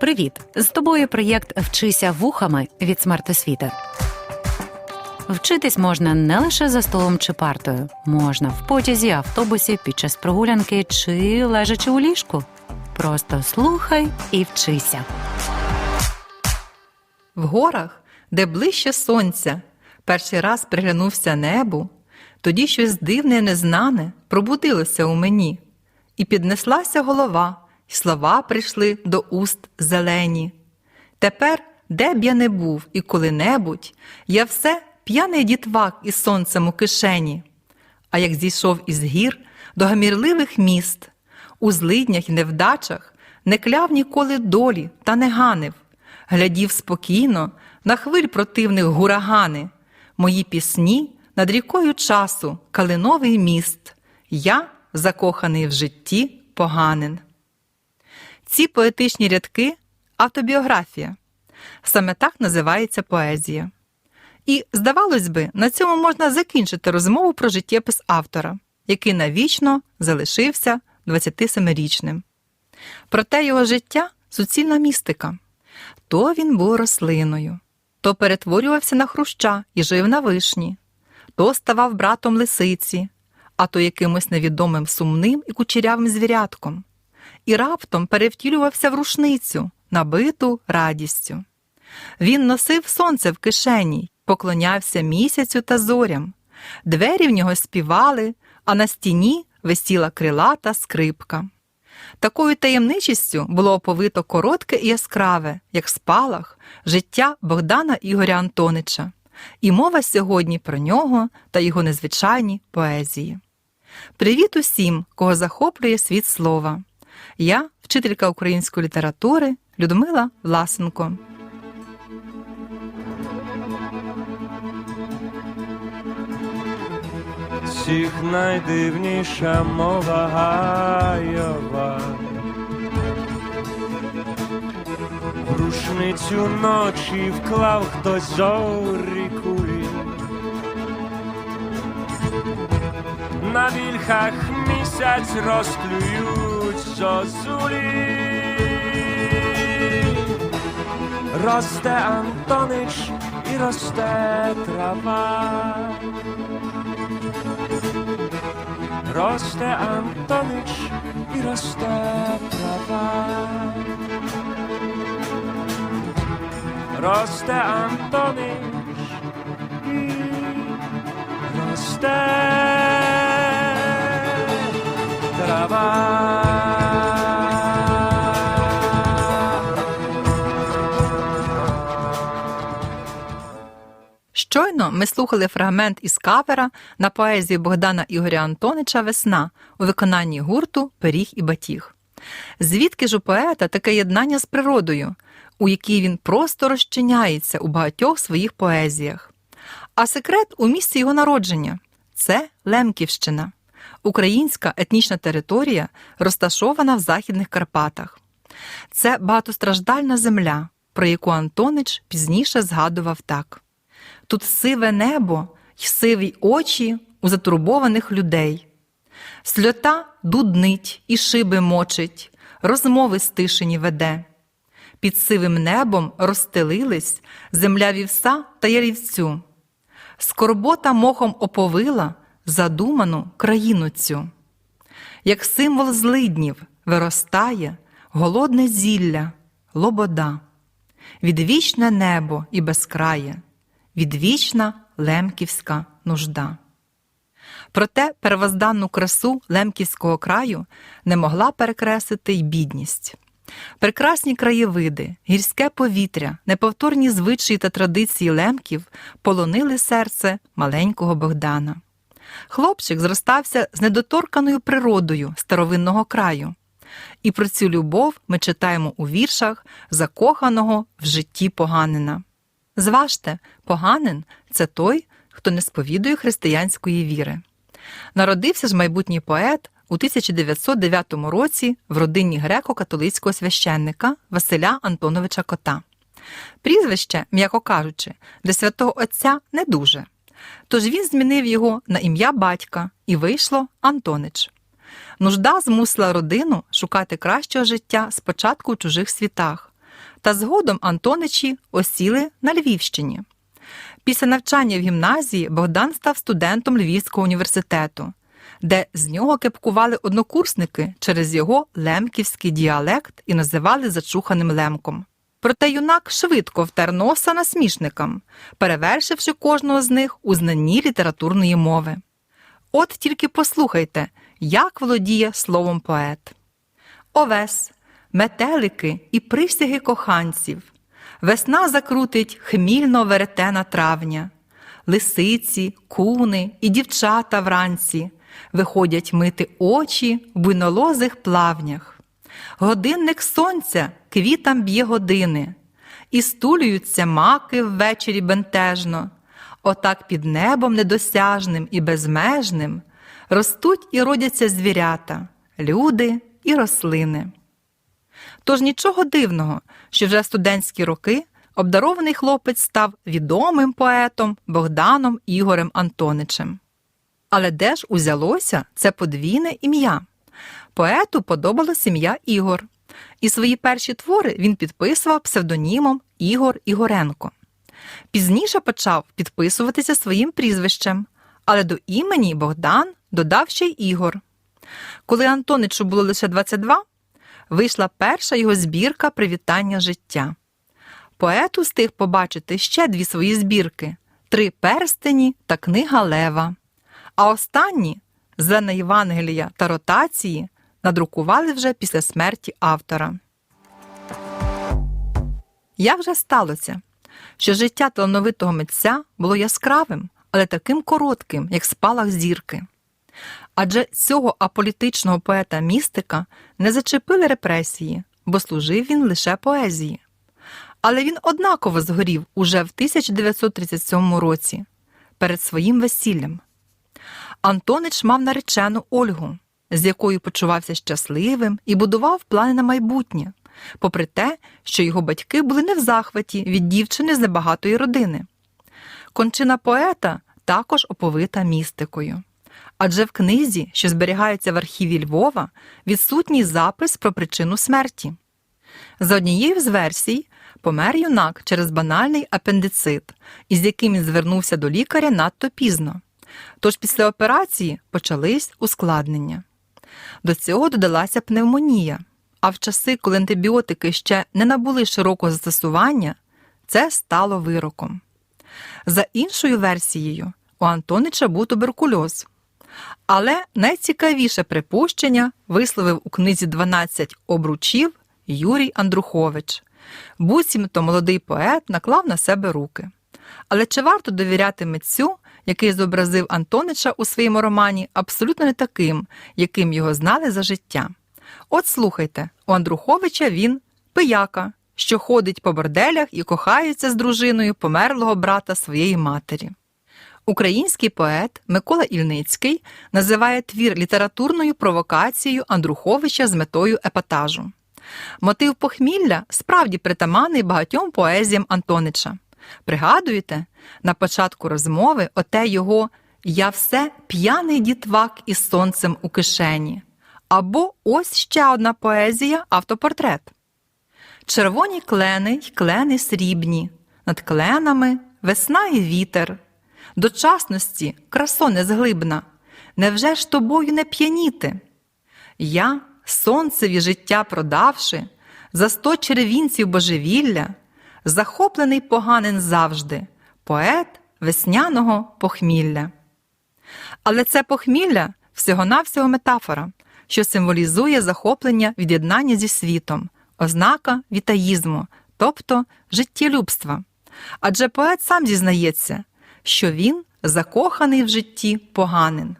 Привіт! З тобою проєкт Вчися вухами від смертосвіти. Вчитись можна не лише за столом чи партою, можна в потязі, автобусі, під час прогулянки чи лежачи у ліжку. Просто слухай і вчися. В горах, де ближче сонця, перший раз приглянувся небу, тоді щось дивне, незнане пробудилося у мені, і піднеслася голова, слова прийшли до уст зелені. Тепер, де б я не був і коли-небудь, я все п'яний дітвак із сонцем у кишені. А як зійшов із гір до гамірливих міст, у злиднях і невдачах не кляв ніколи долі та не ганив, глядів спокійно на хвиль противних гурагани, мої пісні над рікою часу, калиновий міст, я закоханий в житті поганин. Ці поетичні рядки автобіографія. Саме так називається поезія. І, здавалось би, на цьому можна закінчити розмову про життєпис автора, який навічно залишився 27-річним. Проте його життя суцільна містика. То він був рослиною, то перетворювався на хруща і жив на вишні, то ставав братом лисиці, а то якимось невідомим сумним і кучерявим звірятком, і раптом перевтілювався в рушницю, набиту радістю. Він носив сонце в кишені, поклонявся місяцю та зорям. Двері в нього співали, а на стіні висіла крилата скрипка. Такою таємничістю було оповито коротке і яскраве, як спалах, життя Богдана Ігоря Антонича, і мова сьогодні про нього та його незвичайні поезії. Привіт усім, кого захоплює світ слова. Я, вчителька української літератури Людмила Власенко. всіх найдивніша мова гайова. В рушницю ночі вклав хтось зорі кулі. На вільхах місяць розклюють Josuli. Roste Antonycz i roste trawa. Roste Antonycz i roste trawa. Roste Antonycz i roste trawa. Щойно ми слухали фрагмент із кавера на поезію Богдана Ігоря Антонича Весна у виконанні гурту Пиріг і Батіг. Звідки ж у поета таке єднання з природою, у якій він просто розчиняється у багатьох своїх поезіях? А секрет у місці його народження це Лемківщина, українська етнічна територія, розташована в Західних Карпатах. Це багатостраждальна земля, про яку Антонич пізніше згадував так. Тут сиве небо й сиві очі у затурбованих людей. Сльота дуднить і шиби мочить, розмови стишені веде. Під сивим небом розстелились земля вівса та ярівцю. Скорбота мохом оповила задуману країну цю. Як символ злиднів виростає голодне зілля, лобода, відвічне небо і безкрає відвічна лемківська нужда. Проте первозданну красу лемківського краю не могла перекреслити й бідність. Прекрасні краєвиди, гірське повітря, неповторні звичаї та традиції лемків полонили серце маленького Богдана. Хлопчик зростався з недоторканою природою старовинного краю. І про цю любов ми читаємо у віршах закоханого в житті поганина. Зважте, поганин це той, хто не сповідує християнської віри. Народився ж майбутній поет у 1909 році в родині греко-католицького священника Василя Антоновича Кота. Прізвище, м'яко кажучи, для святого Отця не дуже. Тож він змінив його на ім'я батька і вийшло Антонич. Нужда змусила родину шукати кращого життя спочатку у чужих світах, та згодом Антоничі осіли на Львівщині. Після навчання в гімназії Богдан став студентом Львівського університету, де з нього кепкували однокурсники через його лемківський діалект і називали зачуханим лемком. Проте юнак швидко втер носа насмішникам, перевершивши кожного з них у знанні літературної мови. От тільки послухайте, як володіє словом поет. Овес, метелики і присяги коханців. Весна закрутить хмільно веретена травня. Лисиці, куни і дівчата вранці виходять мити очі в буйнолозих плавнях. Годинник сонця квітам б'є години, і стулюються маки ввечері бентежно. Отак під небом недосяжним і безмежним ростуть і родяться звірята, люди і рослини. Тож нічого дивного, що вже в студентські роки обдарований хлопець став відомим поетом Богданом Ігорем Антоничем. Але де ж узялося це подвійне ім'я? Поету подобалось ім'я Ігор, і свої перші твори він підписував псевдонімом Ігор Ігоренко. Пізніше почав підписуватися своїм прізвищем, але до імені Богдан додав ще й Ігор. Коли Антоничу було лише 22, вийшла перша його збірка Привітання життя. Поет устиг побачити ще дві свої збірки Три перстені та книга Лева. А останні Зелена Євангелія та ротації надрукували вже після смерті автора. Як же сталося, що життя талановитого митця було яскравим, але таким коротким, як спалах зірки? Адже цього аполітичного поета-містика не зачепили репресії, бо служив він лише поезії. Але він однаково згорів уже в 1937 році перед своїм весіллям. Антонич мав наречену Ольгу, з якою почувався щасливим і будував плани на майбутнє, попри те, що його батьки були не в захваті від дівчини з небагатої родини. Кончина поета також оповита містикою. Адже в книзі, що зберігається в архіві Львова, відсутній запис про причину смерті. За однією з версій, помер юнак через банальний апендицит, із яким він звернувся до лікаря надто пізно. Тож після операції почались ускладнення. До цього додалася пневмонія, а в часи, коли антибіотики ще не набули широкого застосування, це стало вироком. За іншою версією, у Антонича був туберкульоз. Але найцікавіше припущення висловив у книзі «12 обручів Юрій Андрухович. Буцімто молодий поет наклав на себе руки. Але чи варто довіряти митцю, який зобразив Антонича у своєму романі, абсолютно не таким, яким його знали за життя? От слухайте, у Андруховича він пияка, що ходить по борделях і кохається з дружиною померлого брата своєї матері. Український поет Микола Ільницький називає твір літературною провокацією Андруховича з метою епатажу. Мотив похмілля справді притаманний багатьом поезіям Антонича. Пригадуєте, на початку розмови оте його Я все п'яний дітвак із сонцем у кишені. Або ось ще одна поезія автопортрет. Червоні клени й клени срібні, над кленами весна і вітер. Дочасності красо незглибна, невже ж тобою не п'яніти? Я, сонцеві життя продавши, за сто черевінців божевілля, захоплений поганин завжди, поет весняного похмілля. Але це похмілля всього-навсього метафора, що символізує захоплення від'єднання зі світом, ознака вітаїзму, тобто життєлюбства. Адже поет сам зізнається, що він закоханий в житті поганин.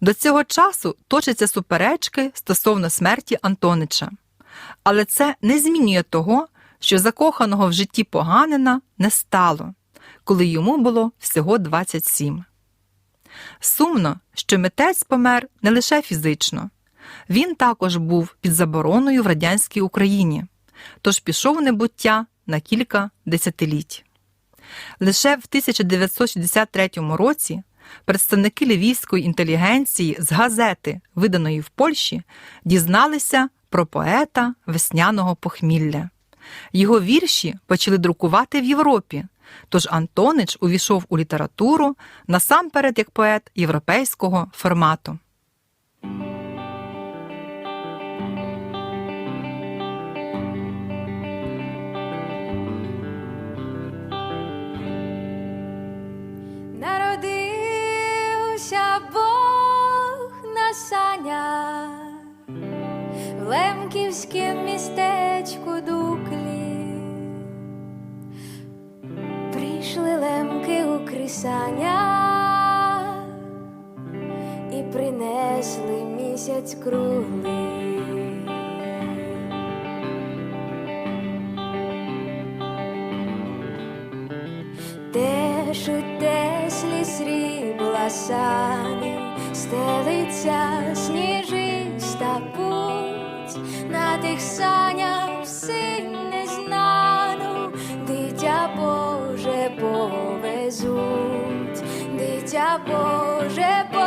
До цього часу точаться суперечки стосовно смерті Антонича. Але це не змінює того, що закоханого в житті поганина не стало, коли йому було всього 27. Сумно, що митець помер не лише фізично, він також був під забороною в радянській Україні, тож пішов небуття на кілька десятиліть. Лише в 1963 році представники львівської інтелігенції з газети, виданої в Польщі, дізналися про поета весняного похмілля. Його вірші почали друкувати в Європі. Тож Антонич увійшов у літературу насамперед як поет європейського формату. На в Лемківськім містечку Дуклі. Прийшли лемки у крисання і принесли місяць круглий. Теж у теслі срібла сани, стелиться сніжиста путь, на тих санях всі незнану, дитя Боже повезуть, дитя Боже повезуть.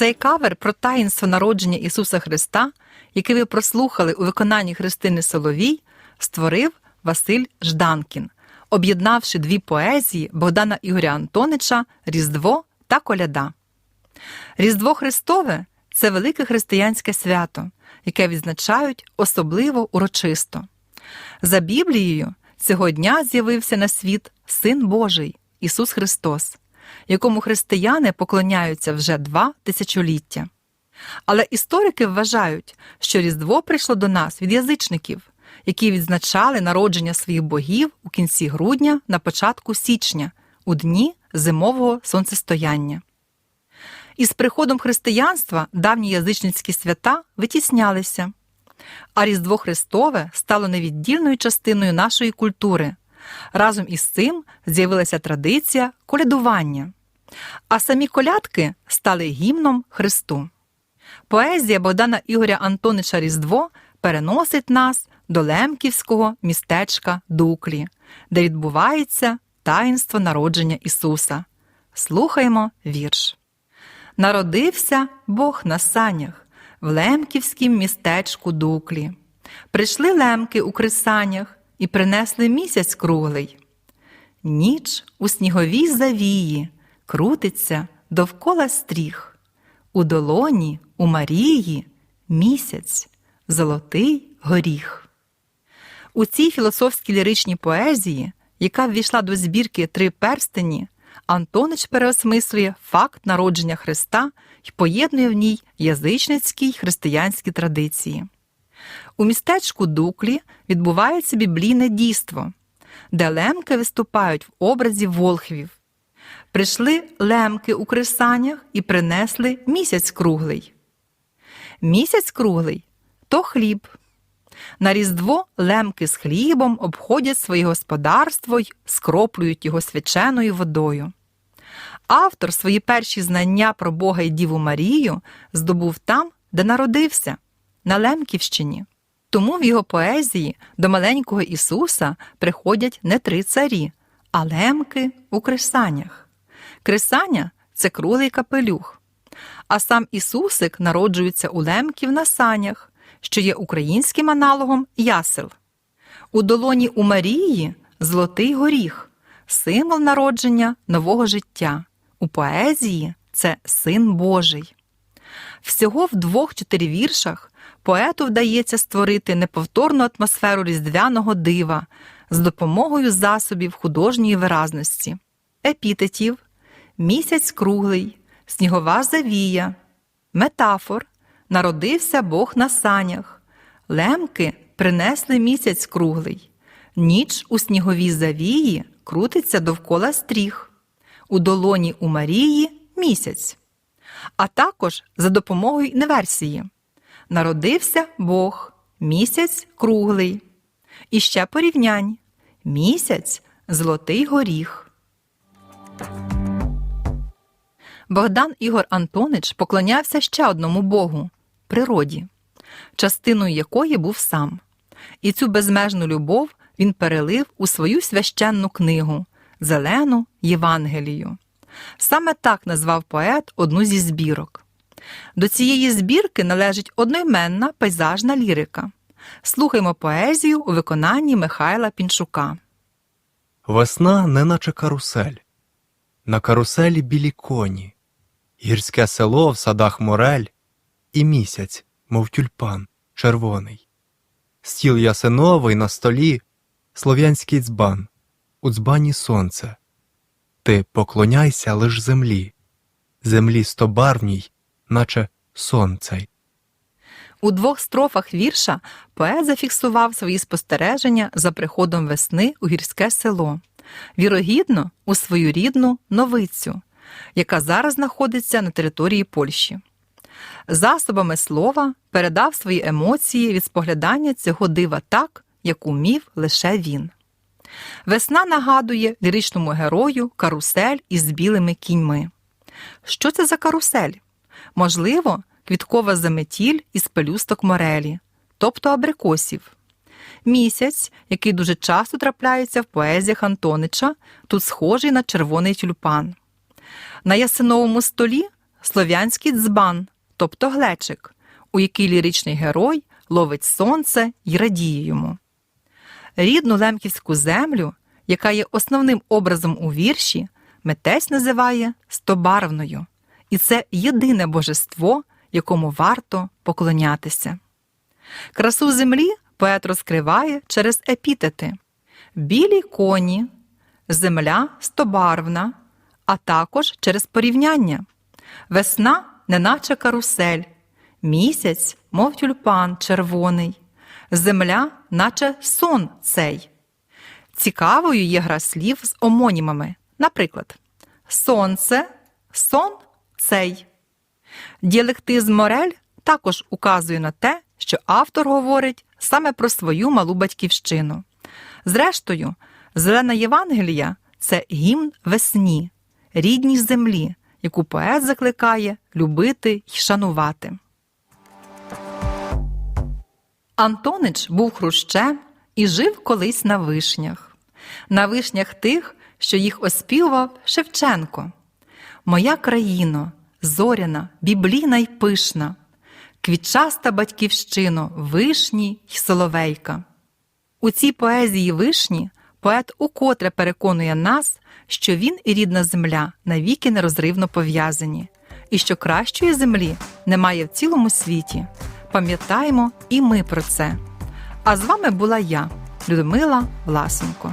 Цей кавер про таїнство народження Ісуса Христа, який ви прослухали у виконанні Христини Соловій, створив Василь Жданкін, об'єднавши дві поезії Богдана Ігоря Антонича Різдво та Коляда. Різдво Христове це велике християнське свято, яке відзначають особливо урочисто. За Біблією, цього дня з'явився на світ Син Божий Ісус Христос, якому християни поклоняються вже два тисячоліття. Але історики вважають, що Різдво прийшло до нас від язичників, які відзначали народження своїх богів у кінці грудня на початку січня, у дні зимового сонцестояння. Із приходом християнства давні язичницькі свята витіснялися, а Різдво Христове стало невіддільною частиною нашої культури. Разом із цим з'явилася традиція колядування, а самі колядки стали гімном Христу. Поезія Богдана Ігоря Антонича Різдво переносить нас до лемківського містечка Дуклі, де відбувається таїнство народження Ісуса. Слухаймо вірш. Народився Бог на санях в лемківськім містечку Дуклі. Прийшли лемки у крисанях і принесли місяць круглий. Ніч у сніговій завії крутиться довкола стріх. У долоні у Марії місяць, золотий горіх. У цій філософській ліричній поезії, яка ввійшла до збірки Три перстені, Антонич переосмислює факт народження Христа і поєднує в ній язичницькі й християнські традиції. У містечку Дуклі відбувається біблійне дійство, де лемки виступають в образі волхвів. Прийшли лемки у крисанях і принесли місяць круглий. Місяць круглий то хліб, На Різдво лемки з хлібом обходять своє господарство й скроплюють його свяченою водою. Автор свої перші знання про Бога і Діву Марію здобув там, де народився, на Лемківщині. Тому в його поезії до маленького Ісуса приходять не три царі, а лемки у крисанях. Крисання це круглий капелюх. А сам Ісусик народжується у лемків на санях, що є українським аналогом ясел. У долоні у Марії золотий горіх, символ народження нового життя. У поезії це син Божий. Всього в двох-чотири віршах поету вдається створити неповторну атмосферу різдвяного дива з допомогою засобів художньої виразності, епітетів, місяць круглий, снігова завія, метафор, народився Бог на санях, лемки принесли місяць круглий, ніч у сніговій завії крутиться довкола стріх, у долоні у Марії місяць. А також за допомогою інверсії. Народився Бог, місяць круглий. І ще порівнянь місяць золотий горіх. Богдан Ігор Антонич поклонявся ще одному Богу природі, частиною якої був сам. І цю безмежну любов він перелив у свою священну книгу Зелену Євангелію. Саме так назвав поет одну зі збірок. До цієї збірки належить одноіменна пейзажна лірика. Слухаймо поезію у виконанні Михайла Пінчука. Весна неначе карусель. На каруселі білі коні, гірське село в садах морель, і місяць, мов тюльпан, червоний. Стіл ясиновий на столі, слов'янський дзбан, у дзбані сонце. Ти поклоняйся лиш землі, землі стобарвній, наче сонце. У двох строфах вірша поет зафіксував свої спостереження за приходом весни у гірське село, вірогідно у свою рідну новицю, яка зараз знаходиться на території Польщі. Засобами слова передав свої емоції від споглядання цього дива так, як умів лише він. Весна нагадує ліричному герою карусель із білими кіньми. Що це за карусель? Можливо, квіткова заметіль із пелюсток морелі, тобто абрикосів. Місяць, який дуже часто трапляється в поезіях Антонича, тут схожий на червоний тюльпан. На ясиновому столі слов'янський дзбан, тобто глечик, у який ліричний герой ловить сонце і радіє йому. Рідну лемківську землю, яка є основним образом у вірші, митець називає стобарвною, і це єдине божество, якому варто поклонятися. Красу землі поет розкриває через епітети: білі коні, земля стобарвна, а також через порівняння. Весна, неначе карусель, місяць, мов тюльпан червоний, земля, наче сон цей. Цікавою є гра слів з омонімами. Наприклад, сонце, сон цей. Діалектизм Морель також указує на те, що автор говорить саме про свою малу батьківщину. Зрештою, Зелена Євангелія це гімн весні, рідній землі, яку поет закликає любити й шанувати. Антонич був хрущем і жив колись на вишнях, на вишнях тих, що їх оспівав Шевченко. Моя країно, зоряна, біблійна й пишна, квітчаста батьківщино, вишні й соловейка. У цій поезії вишні поет укотре переконує нас, що він і рідна земля навіки нерозривно пов'язані, і що кращої землі немає в цілому світі. Пам'ятаємо і ми про це. А з вами була я, Людмила Власенко.